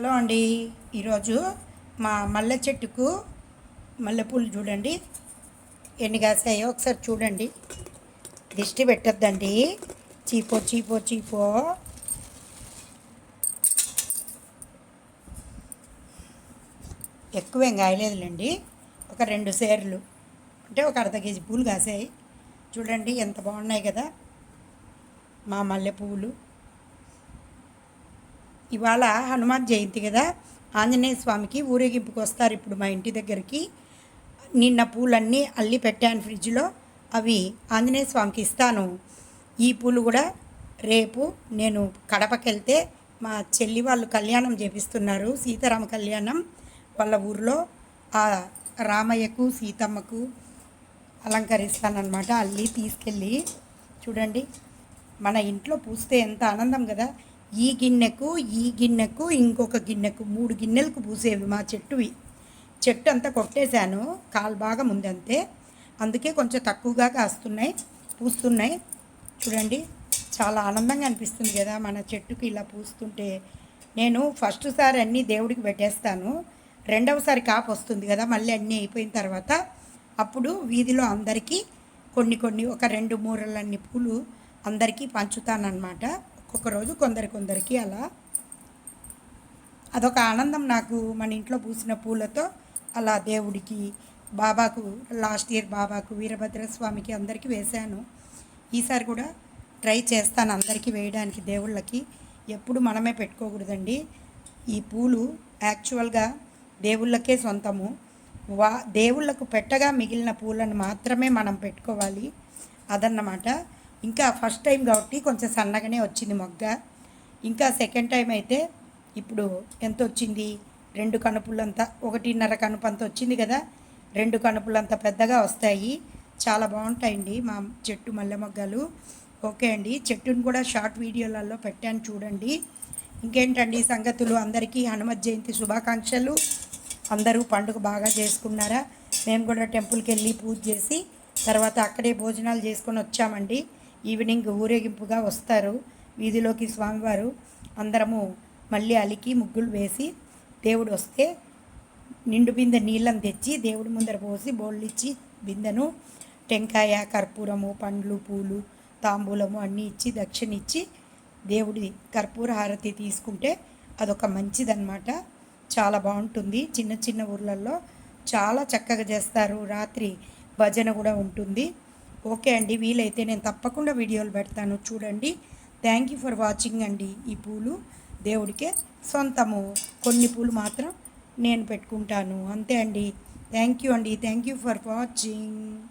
Hello అండి. ఈరోజు మా మల్లె చెట్టుకు మల్లెపూలు చూడండి. ఎన్ని కాసాయో ఒకసారి చూడండి. దిష్టి పెట్టద్దండి. చీపో చీపో చీపో. ఎక్కువేం కాయలేదులేండి. ఒక రెండు సేర్లు. అంటే ఒక అర్ధ కేజీ పూలు కాసాయి. చూడండి ఎంత బాగున్నాయి కదా. మా మల్లెపూలు ఇవాళ హనుమాన్ జయంతి కదా. ఆంజనేయ స్వామికి ఊరేగింపుకి వస్తారు ఇప్పుడు మా ఇంటి దగ్గరికి. నిన్న పూలన్నీ అల్లి పెట్టాను ఫ్రిడ్జ్లో. అవి ఆంజనేయ స్వామికి ఇస్తాను. ఈ పూలు కూడా రేపు నేను కడపకెళ్తే మా చెల్లి వాళ్ళు కళ్యాణం చేపిస్తున్నారు. సీతారామ కళ్యాణం వాళ్ళ ఊర్లో. ఆ రామయ్యకు సీతమ్మకు అలంకరిస్తానమాట అల్లి తీసుకెళ్ళి చూడండి. మన ఇంట్లో పూస్తే ఎంత ఆనందం కదా. ఈ గిన్నెకు ఈ గిన్నెకు ఇంకొక గిన్నెకు మూడు గిన్నెలకు పూసేవి మా చెట్టువి. చెట్టు అంతా కొట్టేశాను కాలు బాగా ముందంతే. అందుకే కొంచెం తక్కువగా కాస్తున్నాయి పూస్తున్నాయి. చూడండి చాలా ఆనందంగా అనిపిస్తుంది కదా మన చెట్టుకి ఇలా పూస్తుంటే. నేను ఫస్ట్ సారి అన్నీ దేవుడికి పెట్టేస్తాను. రెండవసారి కాపు వస్తుంది కదా మళ్ళీ అన్నీ అయిపోయిన తర్వాత. అప్పుడు వీధిలో అందరికీ కొన్ని కొన్ని ఒక రెండు మూరలన్ని పూలు అందరికీ పంచుతానన్నమాట. ఒక్కొక్క కొందరి కొందరికి అలా. అదొక ఆనందం నాకు మన ఇంట్లో పూసిన పూలతో అలా దేవుడికి బాబాకు లాస్ట్ ఇయర్ బాబాకు వీరభద్ర స్వామికి అందరికీ వేశాను. ఈసారి కూడా ట్రై చేస్తాను అందరికీ వేయడానికి దేవుళ్ళకి. ఎప్పుడు మనమే పెట్టుకోకూడదండి. ఈ పూలు యాక్చువల్గా దేవుళ్ళకే సొంతము. వా దేవుళ్ళకు పెట్టగా మిగిలిన పూలను మాత్రమే మనం పెట్టుకోవాలి. అదన్నమాట. ఇంకా ఫస్ట్ టైం కాబట్టి కొంచెం సన్నగానే వచ్చింది మొగ్గ. ఇంకా సెకండ్ టైం అయితే ఇప్పుడు ఎంత వచ్చింది రెండు కనుపులంతా ఒకటిన్నర కనుపు అంత వచ్చింది కదా. రెండు కనుపులంత పెద్దగా వస్తాయి. చాలా బాగుంటాయండి మా చెట్టు మల్లె మొగ్గలు. ఓకే అండి చెట్టును కూడా షార్ట్ వీడియోలలో పెట్టాను చూడండి. ఇంకేంటండి సంగతులు? అందరికీ హనుమత్ జయంతి శుభాకాంక్షలు. అందరూ పండుగ బాగా చేసుకున్నారా? మేము కూడా టెంపుల్కి వెళ్ళి పూజ చేసి తర్వాత అక్కడే భోజనాలు చేసుకొని వచ్చామండి. ఈవినింగ్ ఊరేగింపుగా వస్తారు వీధిలోకి స్వామివారు. అందరము మళ్ళీ అలికి ముగ్గులు వేసి దేవుడు వస్తే నిండు బిందె నీళ్ళని తెచ్చి దేవుడి ముందర పోసి బోళ్ళిచ్చి బిందెను టెంకాయ కర్పూరము పండ్లు పూలు తాంబూలము అన్నీ ఇచ్చి దక్షిణ ఇచ్చి దేవుడి కర్పూర హారతి తీసుకుంటే అదొక మంచిదన్నమాట. చాలా బాగుంటుంది. చిన్న చిన్న ఊర్లలో చాలా చక్కగా చేస్తారు. రాత్రి భజన కూడా ఉంటుంది. ఓకే అండి వీలైతే నేను తప్పకుండా వీడియోలు పెడతాను. చూడండి థ్యాంక్ యూ ఫర్ వాచింగ్ అండి ఈ పూలు. దేవుడికే సొంతము. కొన్ని పూలు మాత్రం నేను పెట్టుకుంటాను. అంతే అండి. థ్యాంక్ యూ అండి. Thank you for watching.